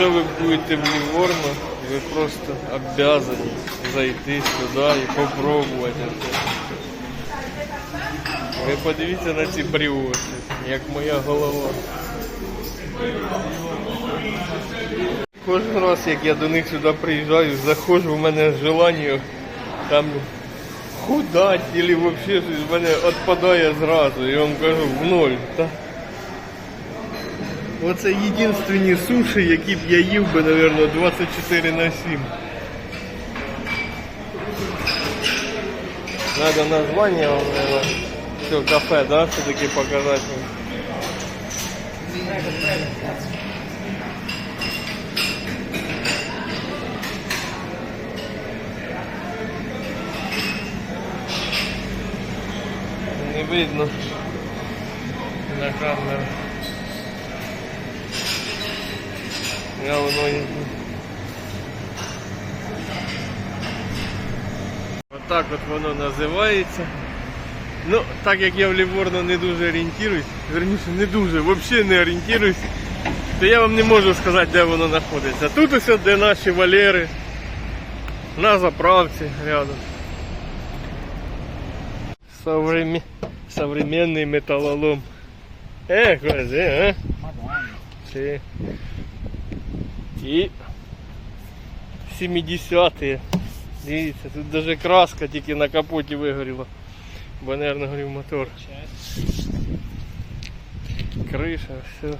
Якщо ви будете в Ліворно, ви просто обязані зайти сюди і попробувати. Ви подивіться на ці бріоші, як моя голова. Кожен раз, як я до них сюди приїжджаю, заходжу, в мене желання там худать або взагалі в мене відпадає зразу. Я вам кажу, в ноль. Та? Оце єдинственні суші, які б я їв би, мабуть, 24 на 7. Надо название вам, наверное, все, кафе, да, все-таки показать вам. Не видно на камеру. Я воно і- Отак от воно називається. Ну, так як я в Ліворно не дуже орієнтуюсь, верніше не дуже, взагалі не орієнтуюсь, то я вам не можу сказати, де воно знаходиться. Тут ось де наші валери, на заправці рядом. Современ... Современний металолом. Ех, а? Чи... І 70-ті. Дивіться, тут даже краска тільки на капоті вигоріла. Бо, наверное, горів мотор. Криша, все.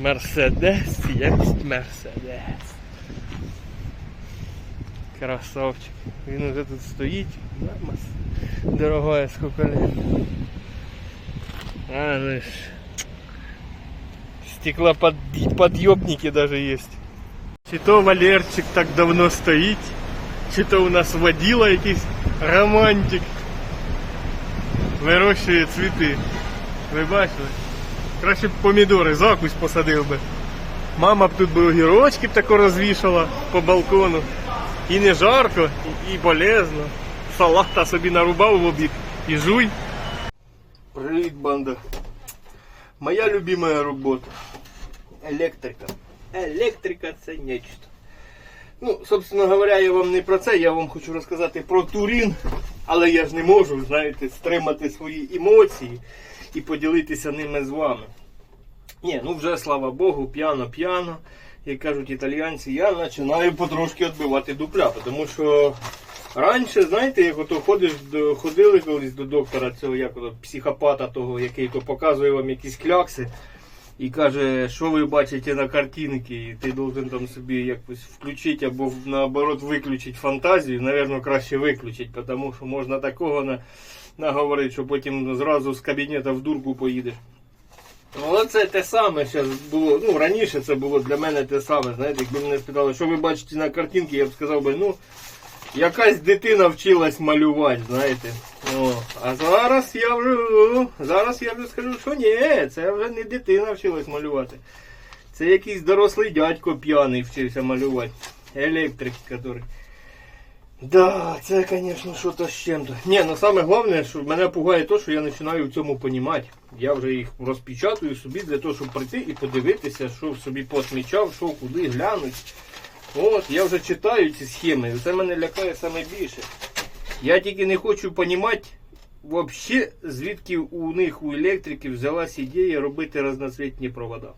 Мерседес, є Мерседес. Красавчик. Він уже тут стоїть. Дорогая, сколько лет. А, ну ж. Стеклоподъемники даже есть. Чи то Валерчик так давно стоїть, чи то у нас воділа якийсь романтик. Вирощує цвіти. Ви бачили? Краще б помідори, закусь посадив би. Мама б тут би огірочки б тако розвішала по балкону. І не жарко, і, і полезно. Салата собі нарубав в обід і жуй. Привіт, банда. Моя любимая робота. Електрика. Електрика це нечто. Ну, собственно говоря, я вам не про це, я вам хочу розказати про Турін, але я ж не можу, знаєте, стримати свої емоції і поділитися ними з вами. Ні, ну вже слава Богу, п'яно-п'яно, як кажуть італіянці, я починаю потрошки відбивати дупля, тому що раніше, знаєте, як ото ходиш до ходили колись до доктора цього як ото, психопата того, який то показує вам якісь клякси. І каже, що ви бачите на картинці, і ти должен там собі якось включити або наоборот виключити фантазію. Навірно, краще виключити, тому що можна такого на, наговорити, що потім зразу з кабінету в дурку поїдеш. Ну, Але це те саме зараз було. Ну, раніше це було для мене те саме. Знаєте, якби мене спитали, що ви бачите на картинці, я б сказав би, ну, якась дитина вчилась малювати, знаєте. О, а зараз я вже зараз я вже скажу, що ні, це вже не дитина вчилась малювати. Це якийсь дорослий дядько п'яний вчився малювати. Електрик, який. Да, це, звісно, що-то з чим-то. Ні, ну саме головне, що мене пугає те, що я починаю в цьому понімати. Я вже їх розпечатую собі для того, щоб прийти і подивитися, що собі посмічав, що куди глянуть. От, я вже читаю ці схеми, це мене лякає саме більше. Я тільки не хочу розуміти, взагалі, звідки у них, у електриків, взялась ідея робити разноцвітні провода.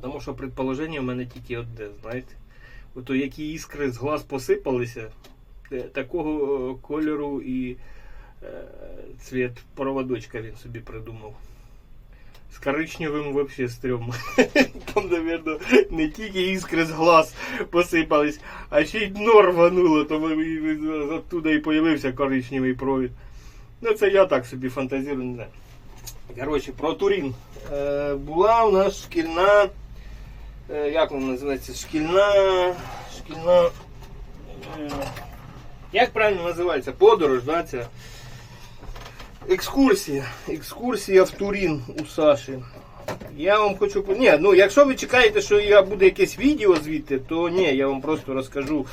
Тому що предположення в мене тільки одне, знаєте. Ото які іскри з глаз посипалися, е, такого е, кольору і е, цвіт проводочка він собі придумав. З коричневим взагалі стрьом. Там, напевно, не тільки іскри з глаз посипались, а ще й дно рвануло, то оттуда і з'явився коричневий провід. Ну, це я так собі фантазірую, не знаю. Коротше, про Турін. Е, була у нас шкільна. е, Як вона називається? Шкільна. Шкільна. е, Як правильно називається? Подорож, да, ця? Екскурсія. Екскурсія в Турін у Саші. Я вам хочу Ні, ну якщо ви чекаєте, що я буде якесь відео звідти, то ні, я вам просто розкажу,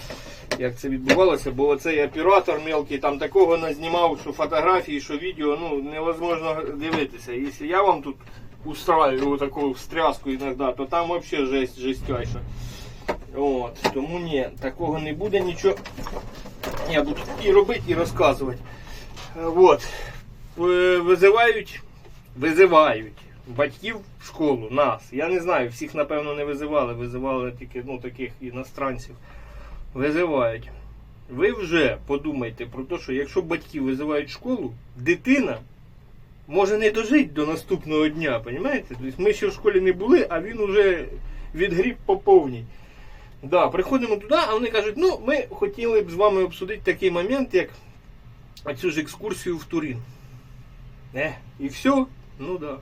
як це відбувалося, бо оцей оператор мелкий там такого назнімав, що фотографії, що відео, ну невозможно дивитися. Якщо я вам тут устраиваю таку встряску іноді, то там взагалі жесть жестяйша. От, тому ні, такого не буде нічого. Я буду і робити, і розказувати. От. Е, Визивають, визивають батьків в школу, нас. Я не знаю, всіх напевно не визивали, визивали тільки ну, таких іностранців. Визивають. Ви вже подумайте про те, що якщо батьки визивають школу, дитина може не дожити до наступного дня, розумієте? Тобто ми ще в школі не були, а він вже відгріб по повній. Да, приходимо туди, а вони кажуть, ну ми хотіли б з вами обсудити такий момент, як цю ж екскурсію в Турин. Е, і все? Ну да.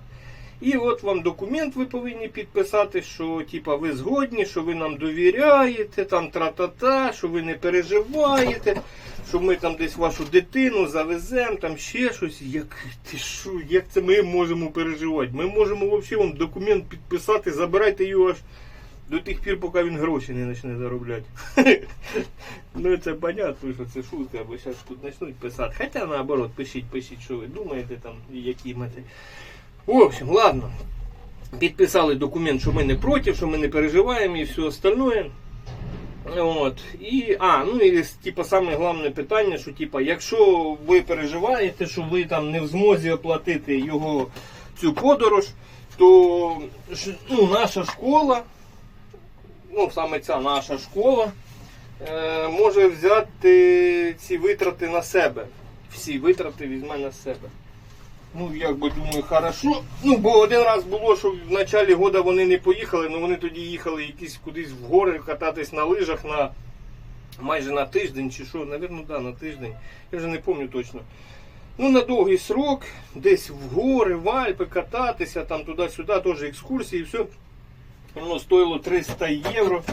І от вам документ ви повинні підписати, що типа ви згодні, що ви нам довіряєте, там тра-та-та, що ви не переживаєте, що ми там десь вашу дитину завеземо, там ще щось. Як ти що, як це ми можемо переживати? Ми можемо взагалі вам документ підписати, забирайте його аж до тих пір, поки він гроші не почне заробляти. ну це понятно, що це шутка, бо зараз тут почнуть писати. Хоча наоборот, пишіть, пишіть, що ви думаєте там, які мети. В общем, ладно. Підписали документ, що ми не проти, що ми не переживаємо і все остальное. От. І, а, ну і типа, саме головне питання, що типа, якщо ви переживаєте, що ви там не в змозі оплатити його цю подорож, то ну, наша школа, ну саме ця наша школа, е, може взяти ці витрати на себе. Всі витрати візьме на себе. Ну, як би думаю, хорошо. Ну, бо один раз було, що в началі года вони не поїхали, але вони тоді їхали якісь кудись в гори кататись на лижах на майже на тиждень чи що, навірно, да, на тиждень. Я вже не пам'ятаю точно. Ну, на довгий срок, десь в гори, в Альпи кататися, там туди-сюди, теж екскурсії, і все. Воно стоїло 300 євро.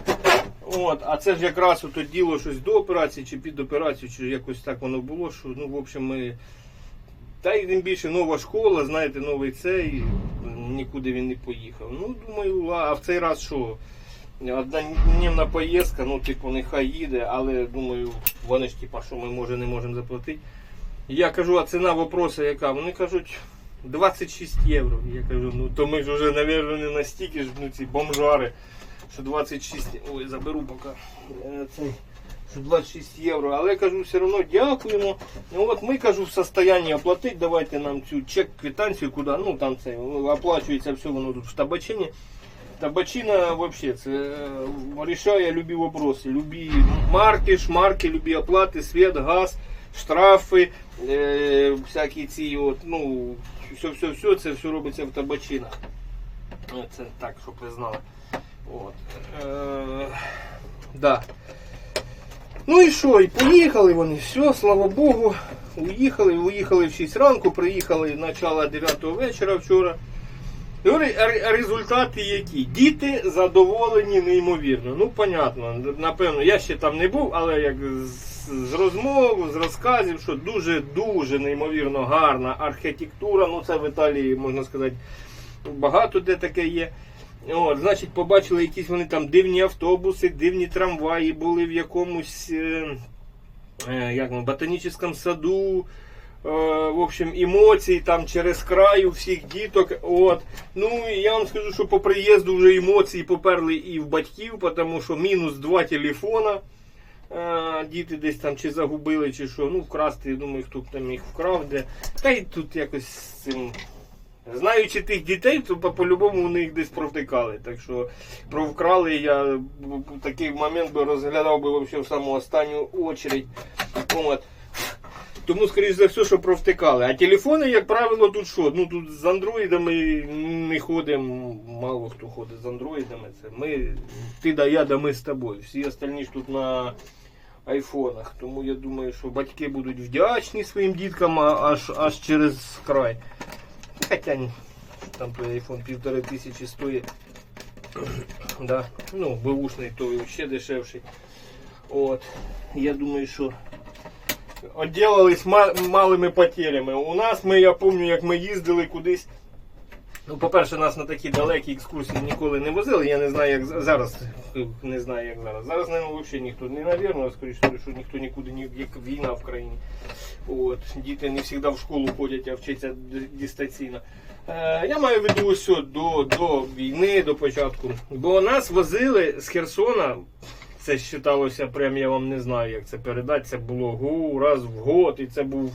От, а це ж якраз ото діло щось до операції чи під операцію, чи якось так воно було, що ну, в общем, ми. Та й тим більше нова школа, знаєте, новий цей, нікуди він не поїхав. Ну, думаю, а в цей раз що? Однодневна поїздка, ну, типу, нехай їде, але думаю, вони ж типа, що ми може не можемо заплатити. Я кажу, а ціна вопроса яка? Вони кажуть 26 євро. Я кажу, ну то ми ж вже, мабуть, не настільки ж ну, ці бомжари, що 26. Ой, заберу поки. е, Цей 26 євро. Але я кажу, все одно дякуємо. Ну от ми кажу в состоянні оплатити, давайте нам цю чек, квитанцію, куди, ну там це оплачується все воно тут в табачині. Табачина вообще це е, рішає любі вопроси. Любі марки, шмарки, любі оплати, світ, газ, штрафи, е, всякі ці от, ну, все, все, все, це все робиться в табачинах. Е, Це так, щоб ви знали. От. Е, да. Ну і що, і поїхали вони, все, слава Богу. Уїхали, уїхали в 6 ранку, приїхали начало 9 вечора вчора. Результати які? Діти задоволені неймовірно. Ну, понятно, напевно, я ще там не був, але як з, розмов, з розказів, що дуже-дуже неймовірно гарна архітектура. Ну, це в Італії, можна сказати, багато де таке є. От, значить, побачили якісь вони там дивні автобуси, дивні трамваї були в якомусь е, е, як, ботанічному саду. Е, в общем, емоцій там через край у всіх діток. От. Ну я вам скажу, що по приїзду вже емоції поперли і в батьків, тому що мінус два телефона. Діти десь там чи загубили, чи що. Ну, вкрасти, я думаю, хто б там їх вкрав де. Та й тут якось з цим. Знаючи тих дітей, то по- по-любому вони їх десь провтикали. Так що про вкрали я такий момент би розглядав би взагалі в саму останню очередь. Тому, скоріш за все, що провтикали. А телефони, як правило, тут що? Ну тут з андроїдами не ходимо, мало хто ходить з андроїдами. Це ми, ти да я, да ми з тобою. Всі остальні ж тут на айфонах. Тому я думаю, що батьки будуть вдячні своїм діткам аж, аж через край. Хоча там той айфон півтори тисячі стоїть. да. Ну, беушний, то ще дешевший. От. Я думаю, що отделались ма- малими потерями. У нас ми, я пам'ятаю, як ми їздили кудись. Ну, по-перше, нас на такі далекі екскурсії ніколи не возили. Я не знаю, як зараз. Не знаю, як зараз. Зараз, мабуть, взагалі ніхто не навірно, скоріше, що ніхто нікуди не як війна в країні. От. Діти не завжди в школу ходять, а вчаться дистанційно. Е, я маю в виду ось до, до війни, до початку. Бо нас возили з Херсона. Це вважалося, прям я вам не знаю, як це передати. Це було гу, раз в год, і це був.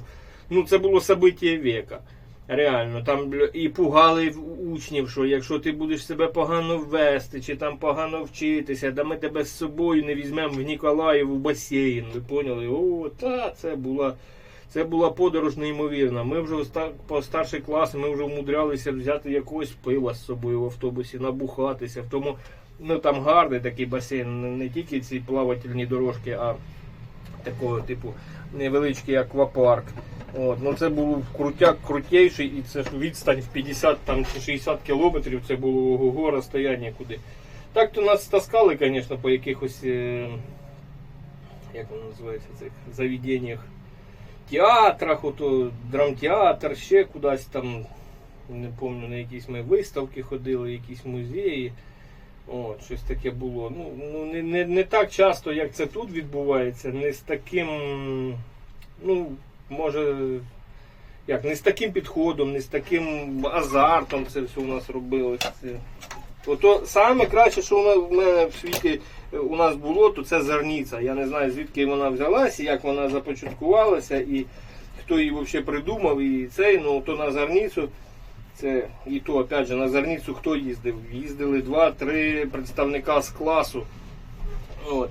Ну, це було собиття віка. Реально, там і пугали учнів, що якщо ти будеш себе погано ввести, чи там погано вчитися, да ми тебе з собою не візьмемо в Ніколаїв у басейн. Ви поняли? О, та це була. Це була подорож неймовірна. Ми вже по старший клас, ми вже вмудрялися взяти якогось пива з собою в автобусі, набухатися. В тому, ну там гарний такий басейн, не тільки ці плавательні дорожки, а такого типу невеличкий аквапарк. От, ну це був крутяк крутейший, і це ж відстань в 50 там, чи 60 кілометрів, це було ого розстояння куди. Так то нас таскали, звісно, по якихось, е, як воно називається, цих заведеннях, театрах, ото драмтеатр, ще кудись там, не пам'ятаю, на якісь ми виставки ходили, якісь музеї. От, щось таке було. Ну, ну не, не, не так часто, як це тут відбувається, не з таким, ну, може, як, не з таким підходом, не з таким азартом це все у нас робилося. Ото саме краще, що в мене в світі у нас було, то це зерниця. Я не знаю, звідки вона взялася, як вона започаткувалася і хто її взагалі придумав. І цей, ну то на зерницю. Це і то, опять же, на зерницю хто їздив? Їздили два-три представника з класу. От.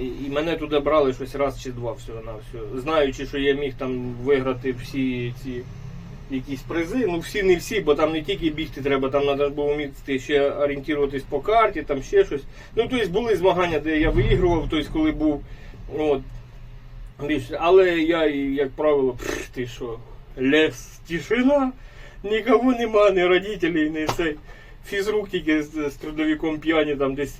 І, мене туди брали щось раз чи два всього на все. Знаючи, що я міг там виграти всі ці якісь призи. Ну всі не всі, бо там не тільки бігти треба, там треба було вміти ще орієнтуватись по карті, там ще щось. Ну, тобто були змагання, де я виігрував, тобто коли був. От. Але я, як правило, пф, ти що, лес, тишина, нікого нема, ні родителей, ні цей. Фізрук тільки з, з трудовиком п'яні там десь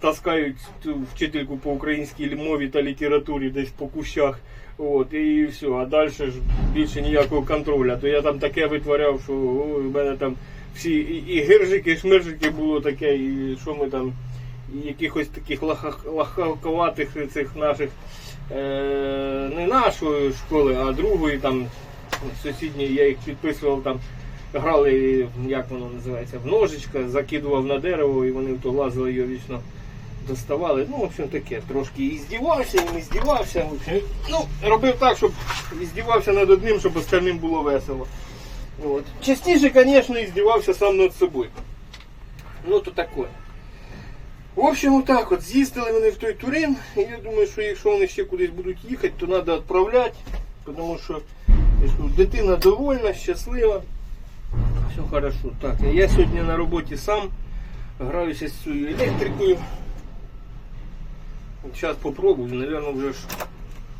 таскають ту вчительку по українській мові та літературі десь по кущах. От, і все. А далі ж більше ніякого контролю. То я там таке витворяв, що у мене там всі і, і гиржики, і шмиржики було таке, і що ми там, і якихось таких лахавковатих цих наших, е, не нашої школи, а другої там сусідньої, я їх підписував там. Грали, як воно називається, в ножичка, закидував на дерево і вони то лазили його вічно доставали. Ну, в общем, таке. Трошки і здівався, і не здівався. В общем, ну, робив так, щоб здівався над одним, щоб остальним було весело. От. Частіше, звісно, і здівався сам над собою. Ну, то таке. В общем, отак от з'їздили вони в той Турин. І я думаю, що якщо вони ще кудись будуть їхати, то треба відправляти. Тому що дитина довольна, щаслива. Все хорошо. Так, я сьогодні на роботі сам граюся з цією електрикою. Зараз попробую, напевно, вже ж.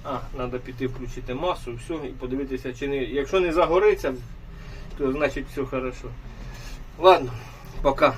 А, треба піти включити масу, все, і подивитися, чи не. Якщо не загориться, то значить все хорошо. Ладно, пока.